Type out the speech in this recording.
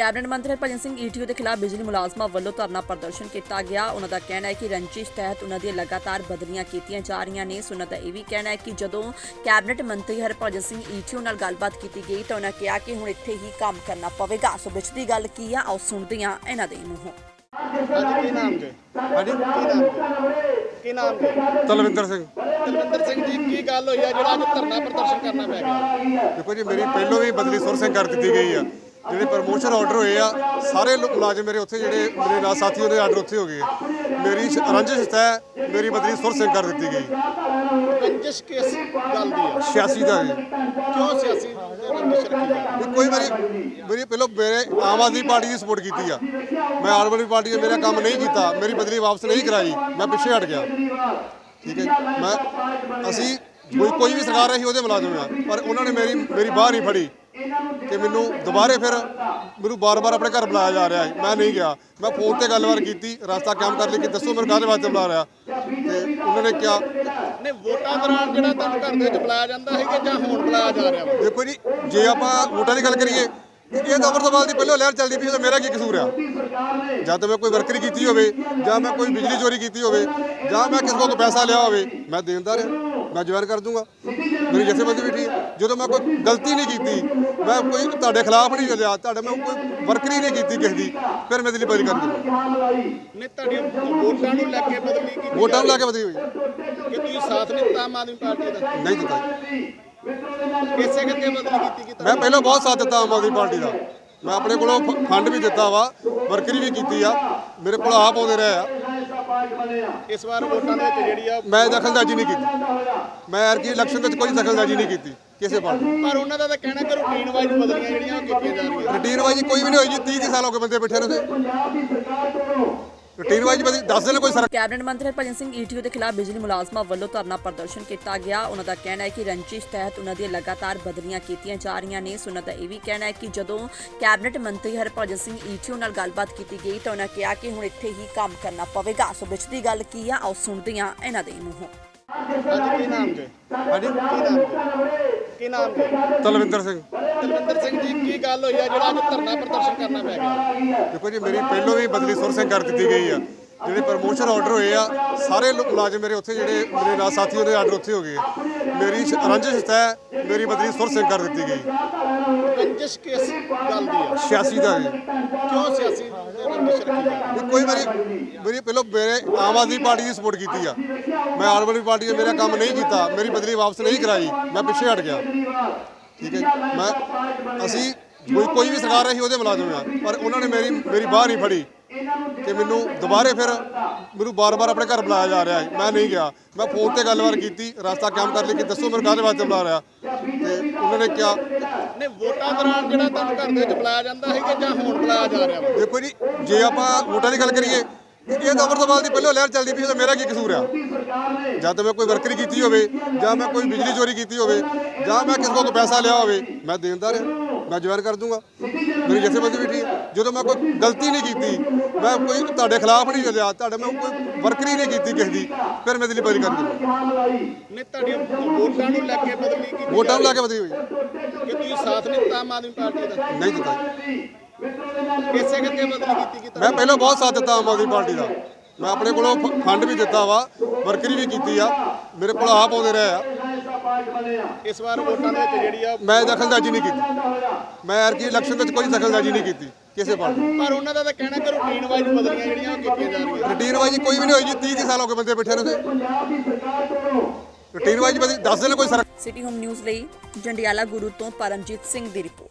Cabinet ਮੰਤਰੀ Harbhajan Singh ETO ਦੇ ਖਿਲਾਫ ਬਿਜਲੀ ਮੁਲਾਜ਼ਮਾਂ ਵੱਲੋਂ ਧਰਨਾ ਪ੍ਰਦਰਸ਼ਨ ਕੀਤਾ ਗਿਆ। ਉਹਨਾਂ ਦਾ ਕਹਿਣਾ ਹੈ ਕਿ ਰੰਜਿਸ਼ ਤਹਿਤ ਉਹਨਾਂ ਦੀਆਂ ਲਗਾਤਾਰ ਬਦਲੀਆਂ ਕੀਤੀਆਂ ਜਾ ਰਹੀਆਂ ਨੇ। ਸੋ ਉਹਨਾਂ ਦਾ ਇਹ ਵੀ ਕਹਿਣਾ ਹੈ ਕਿ ਜਦੋਂ ਕੈਬਨਿਟ ਮੰਤਰੀ ਹਰਭਜਨ ਸਿੰਘ ਈਟੀਓ ਨਾਲ ਗੱਲਬਾਤ ਕੀਤੀ ਗਈ ਤਾਂ ਉਹਨਾਂ ਕਿਹਾ ਕਿ ਹੁਣ ਇੱਥੇ ਹੀ ਕੰਮ ਕਰਨਾ ਪਵੇਗਾ। ਸੋ ਵਿੱਚ ਦੀ ਗੱਲ ਕੀ ਆ ਆਓ ਸੁਣਦੇ ਹਾਂ ਇਹਨਾਂ ਦੇ ਮੂੰਹੋਂ। ਹਾਂਜੀ ਕੀ ਨਾਮ ਜੀ? ਹਾਂਜੀ ਕੀ ਨਾਮ ਜੀ? ਕੀ ਨਾਮ ਜੀ? ਤਲਵਿੰਦਰ ਸਿੰਘ। ਤਲਵਿੰਦਰ ਸਿੰਘ ਜੀ ਕੀ ਗੱਲ ਹੋਈ ਆ ਜਿਹੜਾ ਅੱਜ ਧਰਨਾ ਪ੍ਰਦਰਸ਼ਨ ਕਰਨਾ ਪੈ ਗਿਆ? ਦੇਖੋ ਜੀ ਮੇਰੀ ਪਹਿਲੋਂ ਵੀ ਬਦਲੀ ਸੁਰ ਸਿੰਘ ਕਰ ਦਿੱਤੀ ਗਈ ਆ। ਜਿਹੜੇ ਪ੍ਰਮੋਸ਼ਨ ਆਰਡਰ ਹੋਏ ਆ ਸਾਰੇ ਮੁਲਾਜ਼ਮ ਮੇਰੇ ਉੱਥੇ ਜਿਹੜੇ ਮੇਰੇ ਨਾਲ ਸਾਥੀ ਉਹਦੇ ਆਰਡਰ ਉੱਥੇ ਹੋ ਗਏ ਆ। ਮੇਰੀ ਸ਼- ਰੰਜਿਸ਼ ਤੈ ਮੇਰੀ ਬਦਲੀ ਸੁਰ ਸਿੰਘ ਕਰ ਦਿੱਤੀ ਗਈ। ਰੰਜਿਸ਼ ਕਿਸ ਗੱਲ ਦੀ ਆ? 86 ਦਾ ਜੀ ਕਿਉਂ ਸਿਆਸੀ? ਤੇ ਰੰਜਿਸ਼ ਰੱਖੀ ਵੀ ਕੋਈ ਮੇਰੀ ਮੇਰੀ ਪਹਿਲੋਂ ਮੇਰੇ ਆਮ ਆਦਮੀ ਪਾਰਟੀ ਦੀ ਸਪੋਰਟ ਕੀਤੀ ਆ। ਮੈਂ ਆਮ ਆਦਮੀ ਪਾਰਟੀ ਨੇ ਮੇਰਾ ਕੰਮ ਨਹੀਂ ਕੀਤਾ ਮੇਰੀ ਬਦਲੀ ਵਾਪਸ ਨਹੀਂ ਕਰਾਈ। ਮੈਂ ਪਿੱਛੇ ਹਟ ਗਿਆ। ਠੀਕ ਹੈ ਜੀ। ਮੈਂ ਅਸੀਂ ਕੋਈ ਕੋਈ ਵੀ ਸਰਕਾਰ ਰਹੀ ਉਹਦੇ ਮੁਲਾਜ਼ਮ ਆ ਪਰ ਉਹਨਾਂ ਨੇ ਮੇਰੀ ਮੇਰੀ ਬਾਹ ਨਹੀਂ ਫੜੀ। ਕਿ ਮੈਨੂੰ ਦੁਬਾਰੇ ਫਿਰ ਮੈਨੂੰ ਬਾਰ-ਬਾਰ ਆਪਣੇ ਘਰ ਬੁਲਾਇਆ ਜਾ ਰਿਹਾ ਹੈ। ਮੈਂ ਨਹੀਂ ਗਿਆ। ਮੈਂ ਫੋਨ ਤੇ ਗੱਲਬਾਤ ਕੀਤੀ ਰਸਤਾ ਕੰਮ ਕਰ ਲਈ ਕਿ ਦੱਸੋ ਮੈਨੂੰ ਕਾਹਦੇ ਵਾਸਤੇ ਬੁਲਾ ਰਿਹਾ। ਤੇ ਉਹਨਾਂ ਨੇ ਕਿਹਾ ਨੇ ਵੋਟਾਂ ਦੌਰਾਨ ਜਿਹੜਾ ਤੁਹਾਨੂੰ ਘਰ ਦੇ ਵਿੱਚ ਬੁਲਾਇਆ ਜਾਂਦਾ ਸੀ ਕਿ ਜਾਂ ਹੁਣ ਬੁਲਾਇਆ ਜਾ ਰਿਹਾ ਦੇਖੋ ਜੀ ਜੇ ਆਪਾਂ ਵੋਟਾਂ ਦੀ ਗੱਲ ਕਰੀਏ ਇਹ ਤਾਂ ਅਮਰਤਪਾਲ ਦੀ ਪਹਿਲਾਂ ਲਹਿਰ ਚੱਲਦੀ ਪਈ ਤਾਂ ਮੇਰਾ ਕੀ ਕਸੂਰ ਆ? ਜਾਂ ਤਾਂ ਮੈਂ ਕੋਈ ਵਰਕਰੀ ਕੀਤੀ ਹੋਵੇ ਜਾਂ ਮੈਂ ਕੋਈ ਬਿਜਲੀ ਚੋਰੀ ਕੀਤੀ ਹੋਵੇ ਜਾਂ ਮੈਂ ਕਿਸੇ ਕੋਲ ਪੈਸਾ ਲਿਆ ਹੋਵੇ ਮੈਂ ਦੇਣਦਾਰ ਹਾਂ। ਮੈਂ ਜਵਾਨ ਕਰ ਦੂੰਗਾ। ਮੇਰੀ ਜਥੇਬੰਦੀ ਵੀ ਠੀਕ। ਹੈ ਜਦੋਂ ਮੈਂ ਕੋਈ ਗਲਤੀ ਨਹੀਂ ਕੀਤੀ ਮੈਂ ਕੋਈ ਤੁਹਾਡੇ ਖਿਲਾਫ ਨਹੀਂ ਚੱਲਿਆ ਤੁਹਾਡੇ ਮੈਂ ਕੋਈ ਵਰਕਰੀ ਨਹੀਂ ਕੀਤੀ ਕਿਸੇ ਦੀ ਫਿਰ ਮੈਂ ਦਿੱਲੀ ਬਦਲੀ ਕਰ ਦੂੰਗਾ। ਨੇ ਤੁਹਾਡੀਆਂ ਵੋਟਾਂ ਨੂੰ ਲੈ ਕੇ ਬਦਲੀ ਕੀਤੀ ਵੋਟਾਂ ਨੂੰ ਲਾ ਕੇ ਬਦਲੀ ਹੋਈ ਕਿ ਤੁਸੀਂ ਸਾਥ ਨਹੀਂ ਦਿੱਤਾ ਆਮ ਆਦਮੀ ਪਾਰਟੀ ਦਾ? ਨਹੀਂ ਦਿੱਤਾ ਜੀ। ਕਿਸੇ ਕਿਤੇ ਬਦਲੀ ਕੀਤੀ ਕਿ ਮੈਂ ਪਹਿਲਾਂ ਬਹੁਤ ਸਾਥ ਦਿੱਤਾ ਆਮ ਆਦਮੀ ਪਾਰਟੀ ਦਾ। ਮੈਂ ਆਪਣੇ ਕੋਲੋਂ ਫ- ਫੰਡ ਵੀ ਦਿੱਤਾ ਵਾ ਵਰਕਰੀ ਵੀ ਕੀਤੀ ਆ। ਮੇਰੇ ਕੋਲ ਆਪ ਆਉਂਦੇ ਰਹੇ ਆ। ਇਸ ਵਾਰ ਵੋਟਾਂ ਦੇ ਵਿੱਚ ਜਿਹੜੀ ਆ ਮੈਂ ਦਖਲਅੰਦਾਜ਼ੀ ਨਹੀਂ ਕੀਤੀ। ਮੈਂ ਐਰਕੀ ਇਲੈਕਸ਼ਨ ਵਿੱਚ ਕੋਈ ਦਖਲਅੰਦਾਜ਼ੀ ਨਹੀਂ ਕੀਤੀ ਕਿਸੇ ਦੀ। ਪਰ ਉਹਨਾਂ ਦਾ ਤਾਂ ਕਹਿਣਾ ਕਿ ਰੂਟੀਨ ਵਾਈਜ਼ ਬਦਲੀਆਂ ਜਿਹੜੀਆਂ ਕੀਤੀਆਂ ਜਾ ਰਹੀਆਂ। ਰੂਟੀਨ ਵਾਈਜ਼ ਕੋਈ ਵੀ ਨਹੀਂ ਹੋਈ ਜੀ 30 30 ਸਾਲ ਹੋ ਗਏ ਬੰਦੇ ਬੈਠੇ ਨੇ ਰੂਟੀਨ ਵਾਈਜ਼ ਬਦੀ ਦੱਸ ਦੇਣ ਕੋਈ ਸਰ ਕੈਬਨਿਟ ਮੰਤਰੀ ਹਰਭਜਨ ਸਿੰਘ ਈਟੀਓ ਦੇ ਖਿਲਾਫ ਬਿਜਲੀ ਮੁਲਾਜ਼ਮਾਂ ਵੱਲੋਂ ਧਰਨਾ ਪ੍ਰਦਰਸ਼ਨ ਕੀਤਾ ਗਿਆ। ਉਹਨਾਂ ਦਾ ਕਹਿਣਾ ਹੈ ਕਿ ਰੰਜਿਸ਼ ਤਹਿਤ ਉਹਨਾਂ ਦੀਆਂ ਲਗਾਤਾਰ ਬਦਲੀਆਂ ਕੀਤੀਆਂ ਜਾ ਰਹੀਆਂ ਨੇ। ਸੋ ਉਹਨਾਂ ਦਾ ਇਹ ਵੀ ਕਹਿਣਾ ਹੈ ਕਿ ਜਦੋਂ ਕੈਬਨਿਟ ਮੰਤਰੀ ਹਰਭਜਨ ਸਿੰਘ ਈਟੀਓ ਨਾਲ ਗੱਲਬਾਤ ਕੀਤੀ ਗਈ ਤਾਂ ਉਹਨਾਂ ਕਿਹਾ ਕਿ ਹੁਣ ਇੱਥੇ ਹੀ ਕੰਮ ਕਰਨਾ ਪਵੇਗਾ। ਸੋ ਵਿੱਚ ਦੀ ਗੱਲ ਕੀ ਆ? ਆਓ ਸੁਣਦੇ ਹਾਂ ਇਹਨਾਂ ਦੇ ਮੂੰਹੋਂ। ਹਾਂਜੀ ਕੀ ਨਾਮ ਜੀ? ਹਾਂਜੀ ਕੀ ਨਾਮ? ਜੀ ਕੀ ਨਾਮ? ਜੀ ਤਲਵਿੰਦਰ ਸਿੰਘ। ਤਲਵਿੰਦਰ ਸਿੰਘ ਜੀ ਕੀ ਗੱਲ ਹੋਈ ਆ? ਜਿਹੜਾ ਅੱਜ ਧਰਨਾ ਪ੍ਰਦਰਸ਼ਨ ਕਰਨਾ ਪੈ ਗਿਆ। ਦੇਖੋ ਜੀ ਮੇਰੀ ਪਹਿਲੋਂ ਵੀ ਬਦਲੀ ਸੁਰ ਸਿੰਘ ਕਰ ਦਿੱਤੀ ਗਈ ਆ। ਜਿਹੜੇ ਪ੍ਰਮੋਸ਼ਨ ਆਰਡਰ ਹੋਏ ਆ ਸਾਰੇ ਮੁਲਾਜ਼ਮ ਮੇਰੇ ਉੱਥੇ ਜਿਹੜੇ ਮੇਰੇ ਨਾਲ ਸਾਥੀ ਉਹਦੇ ਆਰਡਰ ਉੱਥੇ ਹੋ ਗਏ। ਮੇਰੀ ਰੰਜਿਸ਼ ਤੈ ਮੇਰੀ ਬਦਲੀ ਸੁਰ ਸਿੰਘ ਕਰ ਦਿੱਤੀ ਗਈ। ਰੰਜਿਸ਼ ਕਿਸ ਗੱਲ ਦੀ ਆ? 86 ਦਾ ਜੀ। ਕਿਉਂ ਸਿਆਸੀ ਤੇ ਰੰਜਿਸ਼ ਰੱਖੀ ਜਾਂਦੀ ਵੀ ਕੋਈ ਮੇਰੀ ਮੇਰੀ ਪਹਿਲਾਂ ਮੇਰੇ ਆਮ ਆਦਮੀ ਪਾਰਟੀ ਦੀ ਸਪੋਰਟ ਕੀਤੀ ਆ। ਮੈਂ ਆਮ ਆਦਮੀ ਪਾਰਟੀ ਨੇ ਮੇਰਾ ਕੰਮ ਨਹੀਂ ਕੀਤਾ, ਮੇਰੀ ਬਦਲੀ ਵਾਪਸ ਨਹੀਂ ਕਰਾਈ, ਮੈਂ ਪਿੱਛੇ ਹਟ ਗਿਆ। ਠੀਕ ਹੈ ਮੈਂ ਅਸੀਂ ਕੋਈ ਕੋਈ ਵੀ ਸਰਕਾਰ ਰਹੀ, ਉਹਦੇ ਮੁਲਾਜ਼ਮ ਆ, ਪਰ ਉਹਨਾਂ ਨੇ ਮੇਰੀ ਮੇਰੀ ਬਾਹ ਨਹੀਂ ਫੜੀ। ਕਿ ਮੈਨੂੰ ਦੁਬਾਰੇ ਫਿਰ ਮੈਨੂੰ ਬਾਰ-ਬਾਰ ਆਪਣੇ ਘਰ ਬੁਲਾਇਆ ਜਾ ਰਿਹਾ ਹੈ। ਮੈਂ ਨਹੀਂ ਗਿਆ। ਮੈਂ ਫੋਨ ਤੇ ਗੱਲਬਾਤ ਕੀਤੀ ਰਸਤਾ ਕੰਮ ਕਰ ਲਈ ਕਿ ਦੱਸੋ ਮੈਨੂੰ ਕਾਹਦੇ ਵਾਸਤੇ ਬੁਲਾ ਰਿਹਾ। ਤੇ ਉਹਨਾਂ ਨੇ ਕਿਹਾ ਨੇ ਵੋਟਾਂ ਦੌਰਾਨ ਜਿਹੜਾ ਤੁਹਾਨੂੰ ਘਰ ਦੇ ਵਿੱਚ ਬੁਲਾਇਆ ਜਾਂਦਾ ਸੀ ਕਿ ਜਾਂ ਹੁਣ ਬੁਲਾਇਆ ਜਾ ਰਿਹਾ? ਵਾ ਦੇਖੋ ਜੀ ਜੇ ਆਪਾਂ ਵੋਟਾਂ ਦੀ ਗੱਲ ਕਰੀਏ ਇਹ ਤਾਂ ਅਮਰਤਪਾਲ ਦੀ ਪਹਿਲਾਂ ਲਹਿਰ ਚੱਲਦੀ ਪਈ ਸੀ ਤਾਂ ਮੇਰਾ ਕੀ ਕਸੂਰ ਆ? ਜਾਂ ਤਾਂ ਮੈਂ ਕੋਈ ਵਰਕਰੀ ਕੀਤੀ ਹੋਵੇ ਜਾਂ ਮੈਂ ਕੋਈ ਬਿਜਲੀ ਚੋਰੀ ਕੀਤੀ ਹੋਵੇ ਜਾਂ ਮੈਂ ਕਿਸੇ ਕੋਲ ਪੈਸਾ ਲਿਆ ਹੋਵੇ ਮੈਂ ਦੇਣਦਾਰ ਹਾਂ। ਮੈਂ ਜਵਾਨ ਕਰ ਦੂੰਗਾ। ਮੇਰੀ ਜਥੇਬੰਦੀ ਵੀ ਠੀਕ। ਹੈ ਜਦੋਂ ਮੈਂ ਕੋਈ ਗਲਤੀ ਨਹੀਂ ਕੀਤੀ ਮੈਂ ਕੋਈ ਤੁਹਾਡੇ ਖਿਲਾਫ ਨਹੀਂ ਚੱਲਿਆ ਤੁਹਾਡੇ ਮੈਂ ਕੋਈ ਵਰਕਰੀ ਨਹੀਂ ਕੀਤੀ ਕਿਸੇ ਦੀ ਫਿਰ ਮੈਂ ਦਿੱਲੀ ਬਦਲੀ ਕਰ ਦੂੰਗਾ। ਨੇ ਤੁਹਾਡੀਆਂ ਵੋਟਾਂ ਨੂੰ ਲੈ ਕੇ ਬਦਲੀ ਕੀਤੀ ਵੋਟਾਂ ਨੂੰ ਲਾ ਕੇ ਬਦਲੀ ਹੋਈ। ਕਿ ਤੁਸੀਂ ਸਾਥ ਨਹੀਂ ਦਿੱਤਾ ਆਮ ਆਦਮੀ ਪਾਰਟੀ ਦਾ? ਨਹੀਂ ਦਿੱਤਾ ਜੀ। ਕਿਸੇ ਕਿਤੇ ਬਦਲੀ ਕੀਤੀ ਕਿ ਮੈਂ ਪਹਿਲਾਂ ਬਹੁਤ ਸਾਥ ਦਿੱਤਾ ਆਮ ਆਦਮੀ ਪਾਰਟੀ ਦਾ। ਮੈਂ ਆਪਣੇ ਕੋਲੋਂ ਫ- ਫੰਡ ਵੀ ਦਿੱਤਾ ਵਾ ਵਰਕਰੀ ਵੀ ਕੀਤੀ ਆ ਮੇਰੇ ਕੋਲ ਆਪ ਆਉਂਦੇ ਰਹੇ ਆ। ਇਸ ਵਾਰ ਵੋਟਾਂ ਦੇ ਵਿੱਚ ਜਿਹੜੀ ਆ ਮੈਂ ਦਖਲਅੰਦਾਜ਼ੀ ਨਹੀਂ ਕੀਤੀ। ਮੈਂ ਐਰਕੀ ਇਲੈਕਸ਼ਨ ਵਿੱਚ ਕੋਈ ਦਖਲਅੰਦਾਜ਼ੀ ਨਹੀਂ ਕੀਤੀ ਕਿਸੇ ਪਾਰਟੀ ਦੀ। ਪਰ ਉਹਨਾਂ ਦਾ ਤਾਂ ਕਹਿਣਾ ਕਿ ਰੂਟੀਨ ਵਾਈਜ਼ ਬਦਲੀਆਂ ਜਿਹੜੀਆਂ ਉਹ ਕੀਤੀਆਂ ਜਾ ਰਹੀਆਂ। ਰੂਟੀਨ ਵਾਈਜ਼ ਕੋਈ ਵੀ ਨਹੀਂ ਹੋਈ ਜੀ 30 30 ਸਾਲ ਹੋ ਗਏ ਬੰਦੇ ਬੈਠੇ ਨੇ ਰੂਟੀਨ ਵਾਈਜ਼ ਬਦੀ ਦੱਸ ਦੇਣ ਕੋਈ ਸਿਟੀ ਹੋਮ ਨਿਊਜ਼ ਲਈ ਜੰਡਿਆਲਾ ਗੁਰੂ ਤੋਂ ਪਰਮਜੀਤ ਸਿੰਘ ਦੀ ਰਿਪੋਰਟ।